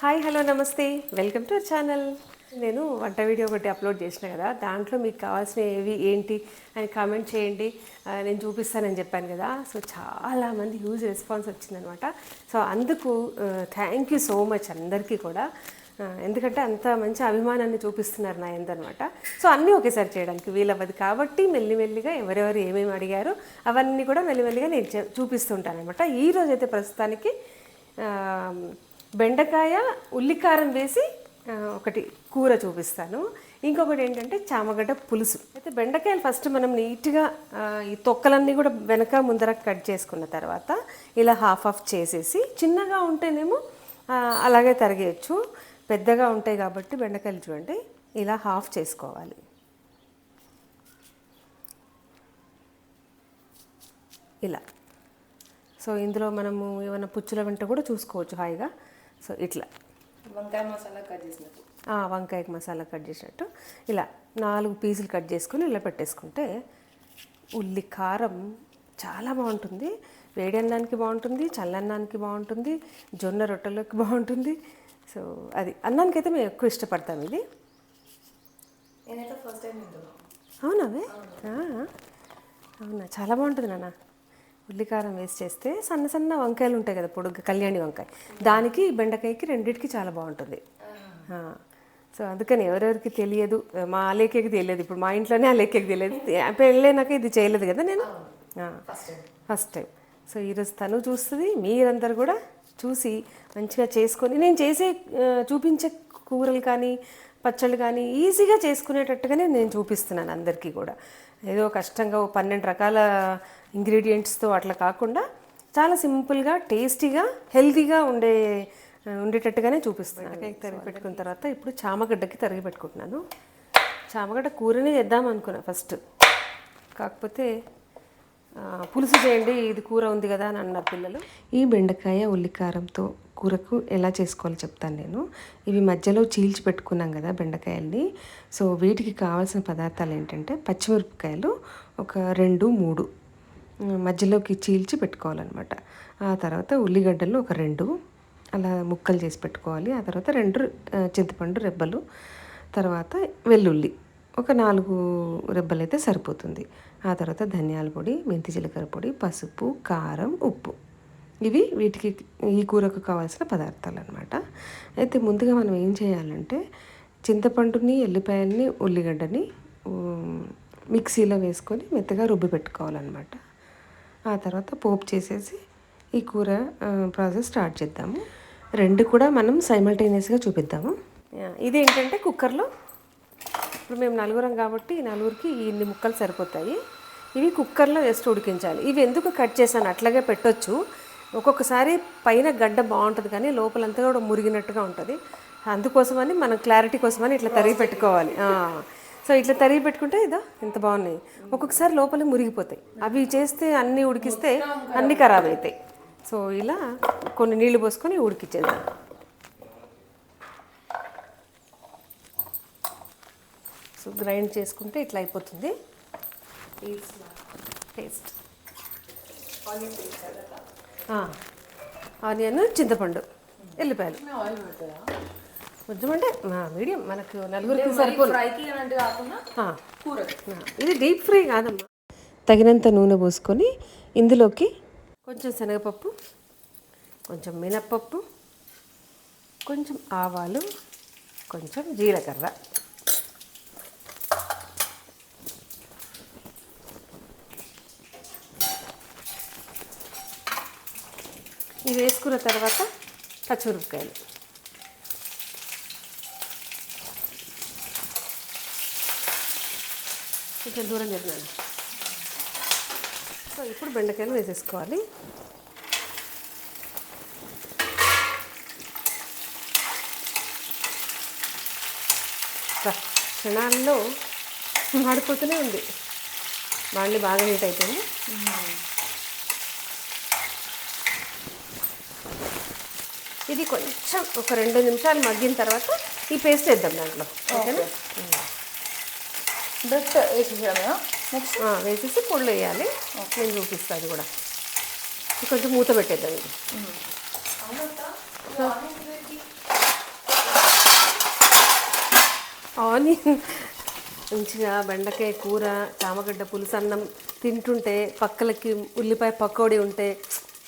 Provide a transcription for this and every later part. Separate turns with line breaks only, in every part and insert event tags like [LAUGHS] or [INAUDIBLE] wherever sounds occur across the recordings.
Hi hello నమస్తే. Welcome to our channel. నేను వంట వీడియో ఒకటి అప్లోడ్ చేసిన కదా దాంట్లో మీకు కావాల్సిన ఏవి ఏంటి అని కామెంట్ చేయండి. నేను చూపిస్తానని చెప్పాను కదా సో చాలామంది హ్యూజ్ రెస్పాన్స్ వచ్చిందనమాట. సో అందుకు థ్యాంక్ యూ సో మచ్ అందరికీ కూడా. ఎందుకంటే అంత మంచి అభిమానాన్ని చూపిస్తున్నారు నా ఎందనమాట సో అన్నీ ఒకేసారి చేయడానికి వీలవ్వదు కాబట్టి మెల్లిమెల్లిగా ఎవరెవరు ఏమేమి అడిగారో అవన్నీ కూడా మెల్లిమెల్లిగా నేను చే- చూపిస్తుంటాను అనమాట ఈరోజు అయితే ప్రస్తుతానికి బెండకాయ ఉల్లికారం వేసి ఒకటి కూర చూపిస్తాను. ఇంకొకటి ఏంటంటే చామగడ్డ పులుసు. అయితే బెండకాయలు ఫస్ట్ మనం నీట్గా ఈ తొక్కలన్నీ కూడా వెనక ముందర కట్ చేసుకున్న తర్వాత ఇలా హాఫ్ ఆఫ్ చేసేసి చిన్నగా ఉంటేనేమో అలాగే తరిగేయచ్చు. పెద్దగా ఉంటాయి కాబట్టి బెండకాయలు చూడండి ఇలా హాఫ్ చేసుకోవాలి. ఇలా. సో ఇందులో మనము ఏమైనా పుచ్చుల వెంట కూడా చూసుకోవచ్చు హాయిగా. సో ఇట్లా.
వంకాయ మసాలా కట్ చేసినట్టు.
ఆ, వంకాయకి మసాలా కట్ చేసినట్టు. ఇలా నాలుగు పీసులు కట్ చేసుకుని ఇలా పెట్టేసుకుంటే ఉల్లి కారం చాలా బాగుంటుంది. వేడి అన్నానికి బాగుంటుంది చల్లన్నానికి బాగుంటుంది జొన్న రొట్టెలోకి బాగుంటుంది. సో అది అన్నానికి అయితే మేము ఎక్కువ ఇష్టపడతాం ఇది. అవునవే అవునా? చాలా బాగుంటుంది నాన్న. ఉల్లికారం వేసి చేస్తే సన్న సన్న వంకాయలు ఉంటాయి కదా పొడుగు కళ్యాణి వంకాయ. దానికి బెండకాయకి రెండిటికి చాలా బాగుంటుంది. సో అందుకని ఎవరెవరికి తెలియదు మా లేఖకి తెలియదు. ఇప్పుడు మా ఇంట్లోనే ఆ లేఖకి తెలియదు పెళ్ళైనాక ఇది చేయలేదు కదా నేను?
ఫస్ట్ టైం
సో ఈరోజు తను చూస్తుంది మీరందరూ కూడా చూసి మంచిగా చేసుకొని నేను చేసే చూపించే కూరలు కానీ పచ్చళ్ళు కానీ ఈజీగా చేసుకునేటట్టుగానే నేను చూపిస్తున్నాను అందరికీ కూడా. ఏదో కష్టంగా ఓ పన్నెండు రకాల ఇంగ్రీడియంట్స్తో అట్లా కాకుండా చాలా సింపుల్గా టేస్టీగా హెల్తీగా ఉండే ఉండేటట్టుగానే చూపిస్తున్నాను తరిగి పెట్టుకున్న తర్వాత ఇప్పుడు చామగడ్డకి తరిగి పెట్టుకుంటున్నాను. చామగడ్డ కూరనే చేద్దాం అనుకున్నా ఫస్ట్. కాకపోతే పులుసు చేయండి ఇది కూర ఉంది కదా అని అన్నారు పిల్లలు. ఈ బెండకాయ ఉల్లికారంతో కూరకు ఎలా చేసుకోవాలో చెప్తాను నేను. ఇవి మధ్యలో చీల్చి పెట్టుకున్నాం కదా బెండకాయల్ని. సో వీటికి కావాల్సిన పదార్థాలు ఏంటంటే పచ్చిమిరపకాయలు ఒక రెండు మూడు. మధ్యలోకి చీల్చి పెట్టుకోవాలన్నమాట. ఆ తర్వాత ఉల్లిగడ్డలు ఒక రెండు అలా ముక్కలు చేసి పెట్టుకోవాలి. ఆ తర్వాత రెండు చింతపండు రెబ్బలు తర్వాత వెల్లుల్లి ఒక నాలుగు రెబ్బలు అయితే సరిపోతుంది. ఆ తర్వాత ధనియాల పొడి మెంతి జీలకర్ర పొడి పసుపు కారం ఉప్పు. ఇవి వీటికి ఈ కూరకు కావాల్సిన పదార్థాలు అనమాట అయితే ముందుగా మనం ఏం చేయాలంటే చింతపండుని ఎల్లిపాయల్ని ఉల్లిగడ్డని మిక్సీలో వేసుకొని మెత్తగా రుబ్బి పెట్టుకోవాలన్నమాట. ఆ తర్వాత పోపు చేసేసి ఈ కూర ప్రాసెస్ స్టార్ట్ చేద్దాము. రెండు కూడా మనం సైమల్టేనియస్గా చూపిద్దాము. ఇది ఏంటంటే కుక్కర్లో ఇప్పుడు మేము నలుగురం కాబట్టి ఈ నలుగురికి ఇన్ని ముక్కలు సరిపోతాయి. ఇవి కుక్కర్లో జస్ట్ ఉడికించాలి. ఇవి ఎందుకు కట్ చేశాను? అట్లాగే పెట్టొచ్చు. ఒక్కొక్కసారి పైన గడ్డ బాగుంటుంది కానీ లోపలంతా కూడా మురిగినట్టుగా ఉంటుంది. అందుకోసమని మనం క్లారిటీ కోసమని ఇట్లా తరిగి పెట్టుకోవాలి. సో ఇట్లా తరిగి పెట్టుకుంటే ఇదా ఇంత బాగున్నాయి. ఒక్కొక్కసారి లోపల మురిగిపోతాయి. అవి చేస్తే అన్నీ ఉడికిస్తే అన్నీ ఖరాబ్ అవుతాయి. సో ఇలా కొన్ని నీళ్ళు పోసుకొని ఉడికిచ్చేద్దాం. సో గ్రైండ్ చేసుకుంటే ఇట్లా అయిపోతుంది. టేస్ట్ ఆనియన్ చింతపండు ఎల్లిపాయలు. కొంచెం అంటే మీడియం. మనకు నలుగురికి ఆ, ఇది డీప్ ఫ్రై కాదమ్మా. తగినంత నూనె పోసుకొని ఇందులోకి కొంచెం శనగపప్పు కొంచెం మినప్పప్పు కొంచెం ఆవాలు కొంచెం జీలకర్ర. ఇవి వేసుకున్న తర్వాత పచ్చిమిరపకాయలు. కొంచెం దూరం జరిగినాను సో ఇప్పుడు బెండకాయలు వేసేసుకోవాలి. క్షణాల్లో మాడిపోతూనే ఉంది. బాండి బాగా హీట్ అయిపోయింది. ఇది కొంచెం ఒక రెండు నిమిషాలు మగ్గిన తర్వాత ఈ పేస్ట్ వేద్దాం దాంట్లో. ఓకేనా?
బ్రెడ్ వేసేసాము నెక్స్ట్
వేసేసి పొళ్ళు వేయాలి నేను చూపిస్తాను అది కూడా కొంచెం మూత పెట్టేద్దాం ఇది. ఆనియన్ మంచిగా బెండకాయ కూర చామగడ్డ పులుసు అన్నం తింటుంటే పక్కలకి ఉల్లిపాయ పకోడీ ఉంటే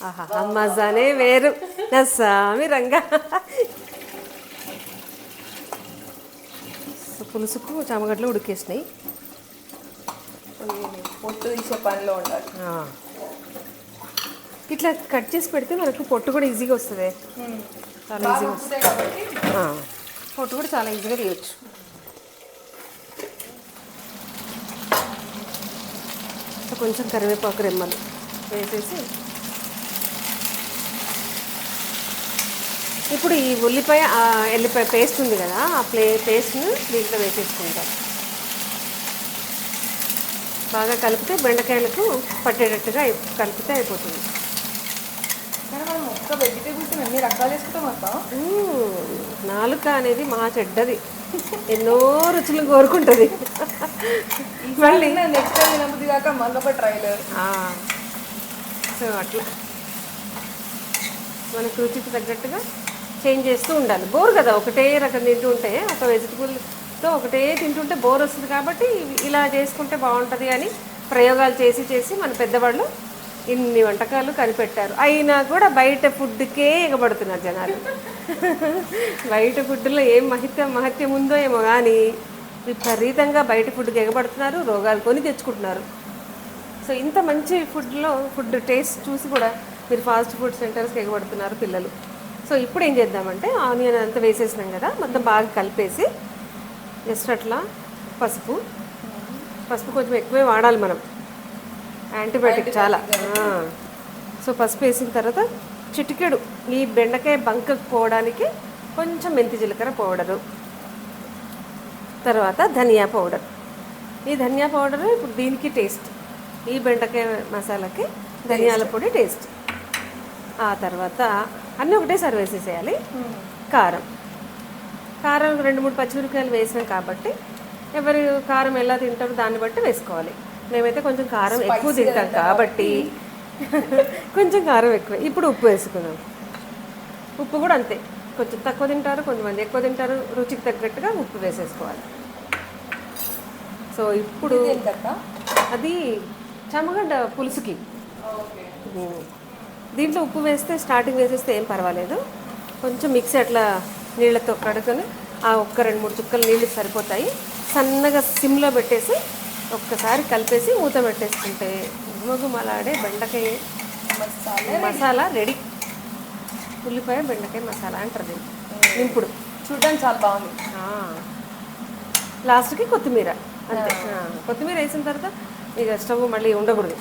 ఆహా మజానే వేరు. నా సామి రంగా. పులుసుకు చామగడ్డలు ఉడికేసినాయి.
పొట్టు తీసే పనిలో ఉండాలి.
ఇట్లా కట్ చేసి పెడితే మనకు పొట్టు కూడా ఈజీగా వస్తుంది. చాలా ఈజీగా ఆ, పొట్టు కూడా చాలా ఈజీగా తీయచ్చు. కొంచెం కరివేపాకు రెమ్మలు వేసేసి. ఇప్పుడు ఈ ఉల్లిపాయ ఎల్లిపాయ పేస్ట్ ఉంది కదా ఆ ప్లే పేస్ట్ను దీంట్లో వేసేసుకుంటాం. బాగా కలిపితే బెండకాయలకు పట్టేటట్టుగా కలిపితే అయిపోతుంది. నాలుక అనేది మహా చెడ్డది. ఎన్నో రుచులు కోరుకుంటుంది.
మళ్ళీ నెక్స్ట్ టైం కాక మళ్ళీ ఒక ట్రైలర్.
ఆ. సో అట్లా. మనకు రుచికి తగ్గట్టుగా చేంజ్ చేస్తూ ఉండాలి. బోర్ కదా ఒకటే రకం తింటూ ఉంటే ఒక సో ఒకటే తింటుంటే బోర్ వస్తుంది కాబట్టి ఇలా చేసుకుంటే బాగుంటుంది అని ప్రయోగాలు చేసి చేసి మన పెద్దవాళ్ళు ఇన్ని వంటకాలు కనిపెట్టారు. అయినా కూడా బయట ఫుడ్కే ఎగబడుతున్నారు జనాలు. బయట ఫుడ్లో ఏం మహిత్యం మహత్యం ఉందో ఏమో కానీ విపరీతంగా బయట ఫుడ్కి ఎగబడుతున్నారు రోగాలు కొని తెచ్చుకుంటున్నారు. సో ఇంత మంచి ఫుడ్లో ఫుడ్ టేస్ట్ చూసి కూడా మీరు ఫాస్ట్ ఫుడ్ సెంటర్స్కి ఎగబడుతున్నారు పిల్లలు. సో ఇప్పుడు ఏం చేద్దామంటే ఆనియన్ అంతా వేసేసినాం కదా మొత్తం బాగా కలిపేసి జస్ట్ అట్లా పసుపు. పసుపు కొంచెం ఎక్కువే వాడాలి మనం. యాంటీబయాటిక్ చాలా. సో పసుపు వేసిన తర్వాత చిటికెడు. ఈ బెండకాయ బంకకు పోవడానికి కొంచెం మెంతి జీలకర్ర పౌడరు. తర్వాత ధనియా పౌడర్. ఈ ధనియా పౌడర్ ఇప్పుడు దీనికి టేస్ట్. ఈ బెండకాయ మసాలాకి ధనియాల పొడి టేస్ట్. ఆ తర్వాత అన్నీ ఒకటేసారి వేసేసేయాలి. కారం. కారం రెండు మూడు పచ్చిమిరపకాయలు వేసినాం కాబట్టి ఎవరు కారం ఎలా తింటారో దాన్ని బట్టి వేసుకోవాలి. మేమైతే కొంచెం కారం ఎక్కువ తింటాం కాబట్టి [LAUGHS] కొంచెం కారం ఎక్కువ. ఇప్పుడు ఉప్పు వేసుకుందాం. ఉప్పు కూడా అంతే. కొంచెం తక్కువ తింటారు కొంతమంది ఎక్కువ తింటారు. రుచికి తగ్గట్టుగా ఉప్పు వేసేసుకోవాలి. సో ఇప్పుడు అది చామగడ్డ పులుసుకి. దీంట్లో ఉప్పు వేస్తే స్టార్టింగ్ వేసేస్తే ఏం పర్వాలేదు. కొంచెం మిక్సీ అట్లా నీళ్ళతో కడుకొని ఆ ఒక్క రెండు మూడు చుక్కలు నీళ్ళు సరిపోతాయి. సన్నగా సిమ్లో పెట్టేసి ఒక్కసారి కలిపేసి మూత పెట్టేసుకుంటే గుమగుమలాడే బెండకాయ
మసాలా
మసాలా రెడీ. ఉల్లిపాయ బెండకాయ మసాలా అంటారు దీన్ని. నింపుడు.
చూడడానికి చాలా బాగుంది.
లాస్ట్కి కొత్తిమీర. అంతే. కొత్తిమీర వేసిన తర్వాత ఇక స్టవ్ మళ్ళీ ఉండకూడదు.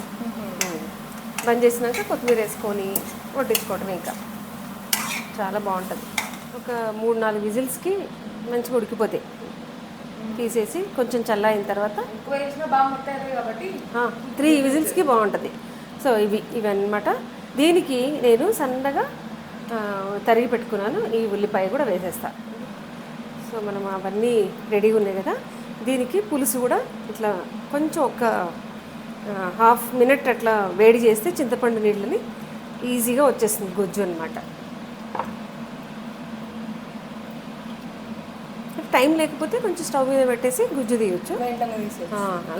బంద్ చేసినాక కొత్తిమీర వేసుకొని వడ్డించుకోవటం ఇంకా. చాలా బాగుంటుంది. ఒక మూడు నాలుగు విజిల్స్కి మంచిగా ఉడికిపోతాయి తీసేసి కొంచెం చల్లారిన తర్వాత త్రీ విజిల్స్కి బాగుంటుంది. సో ఇవి ఇవి అన్నమాట దీనికి నేను సన్నగా తరిగి పెట్టుకున్నాను. ఈ ఉల్లిపాయ కూడా వేసేస్తా. సో మనం అవన్నీ రెడీగా ఉన్నాయి కదా. దీనికి పులుసు కూడా ఇట్లా కొంచెం ఒక హాఫ్ మినిట్ అట్లా వేడి చేస్తే చింతపండు నీళ్ళని ఈజీగా వచ్చేస్తుంది. గుజ్జు అనమాట టైం లేకపోతే కొంచెం స్టవ్ మీద పెట్టేసి గుజ్జు తీయొచ్చు.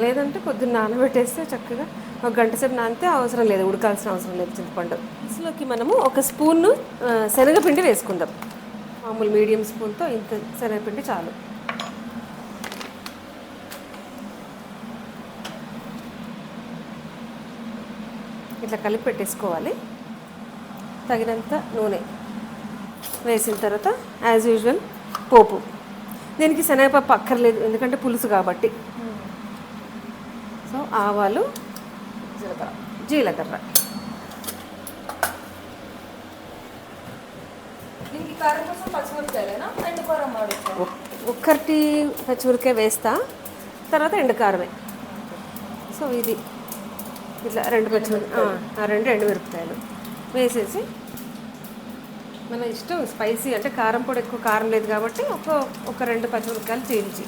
లేదంటే పొద్దున్న నానబెట్టేస్తే చక్కగా ఒక గంట సేపు నానితే అవసరం లేదు ఉడకాల్సిన అవసరం లేదు చింతపండు. అసలుకి మనము ఒక స్పూన్ శనగపిండి వేసుకుందాం. మామూలు మీడియం స్పూన్తో ఇంత శనగపిండి చాలు. ఇట్లా కలిపి పెట్టేసుకోవాలి. తగినంత నూనె వేసిన తర్వాత యాజ్ యూజువల్ పోపు. దీనికి శనగపప్పు అక్కర్లేదు ఎందుకంటే పులుసు కాబట్టి. సో ఆవాలు
జీలకర్ర
జీలకర్ర.
ఎండు
ఒక్కటి పచ్చిమిరకాయ వేస్తా తర్వాత ఎండుకారమే. సో ఇది. ఇట్లా రెండు పచ్చిమిర ఆ, ఆ రెండు ఎండుమిరపకాయలు వేసేసి మన ఇష్టం స్పైసీ అంటే కారం పొడి ఎక్కువ కారం లేదు కాబట్టి ఒక ఒక రెండు పచ్చిమిరపకాయలు చీల్చి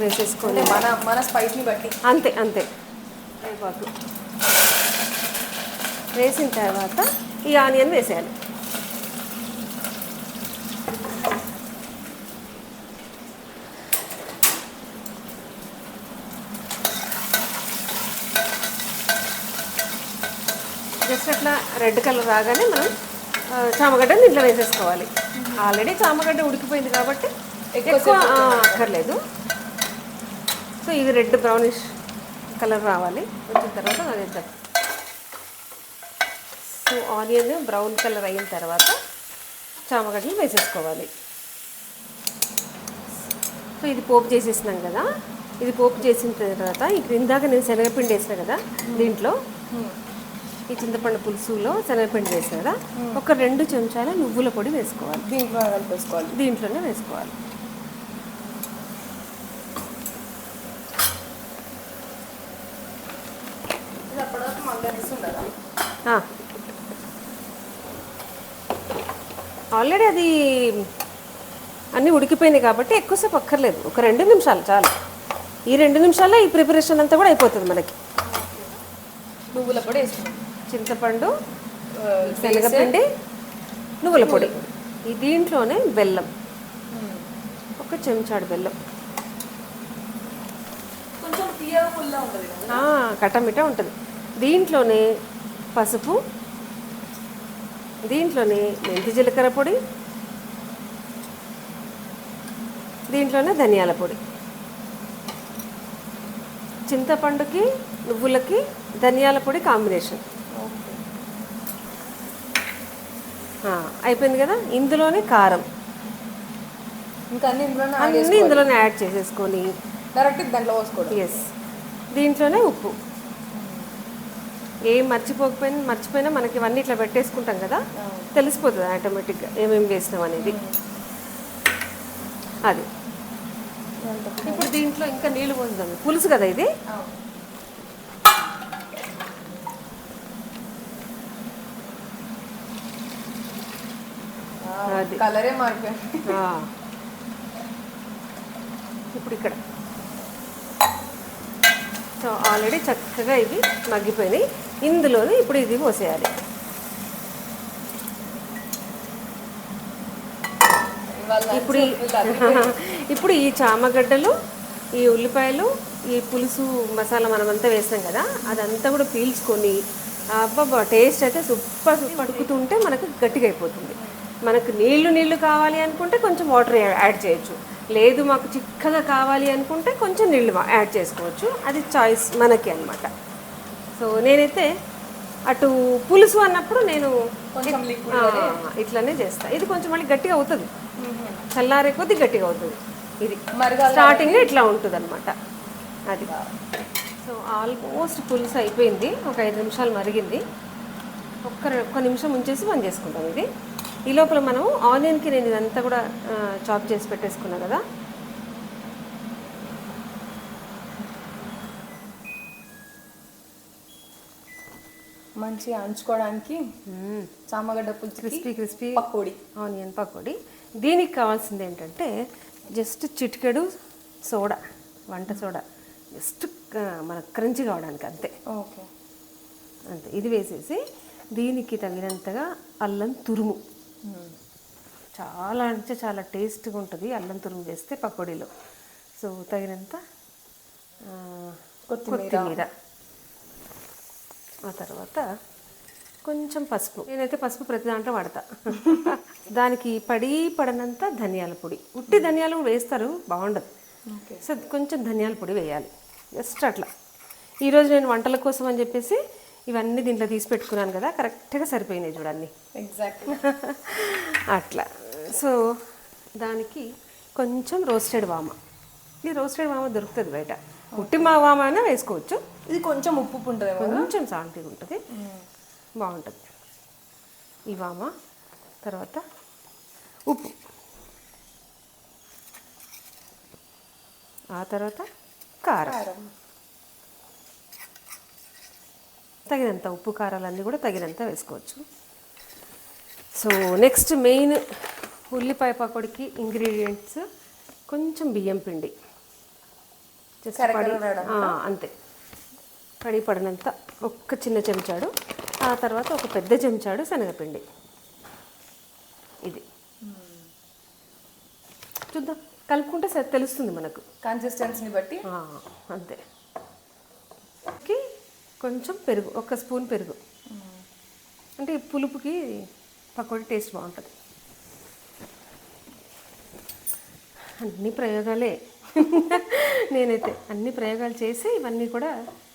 వేసేసుకోండి మన మన స్పైసీని బట్టి.
అంతే అంతే. అయిపోతు వేసిన తర్వాత ఈ ఆనియన్ వేసేయాలి. జస్ట్ అట్లా రెడ్ కలర్ రాగానే మనం చామగడ్డని దీంట్లో వేసేసుకోవాలి. ఆల్రెడీ చామగడ్డ ఉడికిపోయింది కాబట్టి ఎక్కువ అక్కర్లేదు. సో ఇది రెడ్ బ్రౌనిష్ కలర్ రావాలి. వచ్చిన తర్వాత అది వేద్దాం సో ఆనియన్ బ్రౌన్ కలర్ అయిన తర్వాత చామగడ్డలు వేసేసుకోవాలి. సో ఇది పోపు చేసేసినాం కదా. ఇది పోపు చేసిన తర్వాత ఇక్కడ ఇందాక నేను శనగపిండి వేసిన కదా దీంట్లో. ఈ చింతపండు పులుసులో శనగపిండి వేసిన కదా ఒక రెండు చెంచాల నువ్వుల పొడి వేసుకోవాలి.
దీంట్లో కలిపేసుకోవాలి
దీంట్లోనే వేసుకోవాలి. ఆల్రెడీ అది అన్నీ ఉడికిపోయినాయి కాబట్టి ఎక్కువసేపు అక్కర్లేదు. ఒక రెండు నిమిషాలు చాలు. ఈ రెండు నిమిషాల్లో ఈ ప్రిపరేషన్ అంతా కూడా అయిపోతుంది మనకి.
నువ్వుల పొడి వేసుకున్నాం
చింతపండు శనగపిండి నువ్వుల పొడి. ఈ దీంట్లోనే బెల్లం. ఒక చెంచాడు బెల్లం. కట్టమిట ఉంటుంది. దీంట్లోనే పసుపు దీంట్లోనే మెంతి జీలకర్ర పొడి దీంట్లోనే ధనియాల పొడి. చింతపండుకి నువ్వులకి ధనియాల పొడి కాంబినేషన్
ఓకే
ఆ, అయిపోయింది కదా? ఇందులోనే కారం.
ఇంకా అన్ని ఇందులోనే
అన్నీ ఇందులోనే యాడ్ చేసేసుకొని.
డైరెక్ట్ దాంట్లో పోసుకోవడం.
ఎస్ దీంట్లోనే ఉప్పు. ఏం మర్చిపోకపోయినా మర్చిపోయినా మనకి ఇవన్నీ ఇట్లా పెట్టేసుకుంటాం కదా? తెలిసిపోతుంది ఆటోమేటిక్గా ఏమేమి వేసినాం అనేది. అది. ఇప్పుడు దీంట్లో ఇంకా నీళ్ళు పోతుంది పులుసు కదా ఇది?
కలరే మారిపోయింది.
ఇప్పుడు ఇక్కడ. సో ఆల్రెడీ చక్కగా ఇవి మగ్గిపోయినాయి. ఇందులోనే ఇప్పుడు ఇది పోసేయాలి. ఇప్పుడు [LAUGHS] ఇప్పుడు ఈ చామగడ్డలు ఈ ఉల్లిపాయలు ఈ పులుసు మసాలా మనమంతా వేస్తాం కదా అదంతా కూడా పీల్చుకొని అబ్బాబా టేస్ట్ అయితే సూపర్. సూపర్ ఉడుకుతుంటే మనకు గట్టిగా అయిపోతుంది. మనకు నీళ్ళు నీళ్ళు కావాలి అనుకుంటే కొంచెం వాటర్ యాడ్ చేయొచ్చు. లేదు మాకు చిక్కగా కావాలి అనుకుంటే కొంచెం నీళ్ళు యాడ్ చేసుకోవచ్చు. అది చాయిస్ మనకి అన్నమాట. సో నేనైతే అటు పులుసు అన్నప్పుడు నేను ఇట్లానే చేస్తా. ఇది కొంచెం మళ్ళీ గట్టిగా అవుతుంది. చల్లారే కొద్ది గట్టిగా అవుతుంది. ఇది స్టార్టింగ్ ఇట్లా ఉంటుంది అనమాట అది సో ఆల్మోస్ట్ పులుసు అయిపోయింది. ఒక ఐదు నిమిషాలు మరిగింది. ఒక్క ఒక్క నిమిషం ఉంచేసి మనం చేసుకుంటాం ఇది. ఈ లోపల మనం ఆనియన్కి నేను ఇదంతా కూడా చాప్ చేసి పెట్టేసుకున్నా కదా.
మంచిగా అంచుకోవడానికి చామగడ్డ పులుసుకి
crispy crispy
pakodi.
Onion pakodi. దీనికి కావాల్సింది ఏంటంటే జస్ట్ చిటికెడు సోడా వంట సోడా. జస్ట్ మన క్రంచి కావడానికి అంతే.
ఓకే.
అంతే. ఇది వేసేసి దీనికి తగినంతగా అల్లం తురుము. చాలా అంటే చాలా టేస్ట్గా ఉంటుంది అల్లం తురుము వేస్తే పకోడీలో. సో తగినంత
కొత్తిమీర.
ఆ తర్వాత కొంచెం పసుపు. నేనైతే పసుపు ప్రతి దాంట్లో వాడతా. [LAUGHS] దానికి పడి పడనంత ధనియాల పొడి. ఉట్టి ధనియాలు వేస్తారు బాగుండదు. సో కొంచెం ధనియాల పొడి వేయాలి. జస్ట్ అట్లా. ఈరోజు నేను వంటల కోసం అని చెప్పేసి ఇవన్నీ దీంట్లో తీసి పెట్టుకున్నాను కదా కరెక్ట్గా సరిపోయినాయి చూడండి.
ఎగ్జాక్ట్లీ [LAUGHS]
అట్లా. సో దానికి కొంచెం రోస్టెడ్ వామ. ఈ రోస్టెడ్ వామ దొరుకుతుంది బయట. ఉట్టి మా వామ అయినా వేసుకోవచ్చు.
ఇది కొంచెం ఉప్పు ఉంటుందేమో
కొంచెం సాల్టీగా ఉంటుంది. బాగుంటుంది. ఈ వామ తర్వాత ఉప్పు. ఆ తర్వాత కారం
కారం
తగినంత ఉప్పు కారాలన్నీ కూడా తగినంత వేసుకోవచ్చు. సో నెక్స్ట్ మెయిన్ ఉల్లిపాయ పకోడికి ఇంగ్రీడియంట్స్ కొంచెం బియ్యం పిండి. అంతే? పడి పడినంత ఒక్క చిన్న చెంచాడు. ఆ తర్వాత ఒక పెద్ద చెంచాడు శనగపిండి. ఇది. చూద్దాం. కలుపుకుంటే సరి తెలుస్తుంది మనకు.
కన్సిస్టెన్సీని బట్టి?
అంతే. కొంచెం పెరుగు ఒక స్పూన్ పెరుగు. అంటే పులుపుకి పకోడీ టేస్ట్ బాగుంటుంది. అన్ని ప్రయోగాలే. నేనైతే అన్ని ప్రయోగాలు చేసి ఇవన్నీ కూడా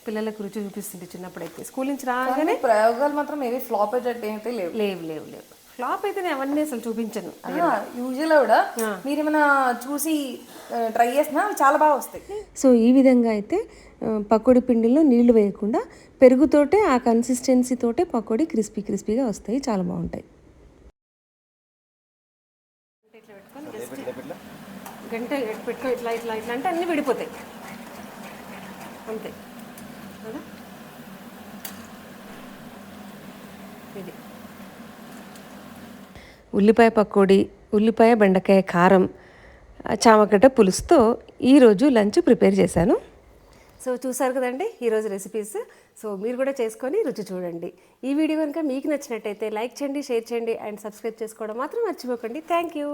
పిల్లలకు రుచి చూపిస్తుంది చిన్నప్పుడైతే. స్కూల్ నుంచి రాగానే
ప్రయోగాలు మాత్రం ఏవి ఫ్లాప్ అయ్యేటట్టు అయితే లేవు.
లేవు లేవు లేవు. ఫ్లాప్ అయితే నేను అవన్నీ అసలు చూపించను.
యూజువల్ కూడా మీరు ఏమైనా చూసి ట్రై చేసినా అవి చాలా బాగా వస్తాయి.
సో ఈ విధంగా అయితే పకోడీ పిండిలో నీళ్ళు వేయకుండా పెరుగుతోటే ఆ కన్సిస్టెన్సీతోటే పకోడీ క్రిస్పీ క్రిస్పీగా వస్తాయి. చాలా బాగుంటాయి. గంట పెట్టుకో ఇట్లా ఇట్లా ఇట్లా అంటే అన్నీ విడిపోతాయి. అంతే. కదా ఇది. ఉల్లిపాయ పకోడీ ఉల్లిపాయ బెండకాయ కారం చామగడ్డ పులుసుతో ఈరోజు లంచ్ ప్రిపేర్ చేశాను. సో చూసారు కదండి ఈరోజు రెసిపీస్ సో మీరు కూడా చేసుకొని రుచి చూడండి. ఈ వీడియో కనుక మీకు నచ్చినట్టయితే లైక్ చేయండి షేర్ చేయండి అండ్ సబ్స్క్రైబ్ చేసుకోవడం మాత్రం మర్చిపోకండి. Thank you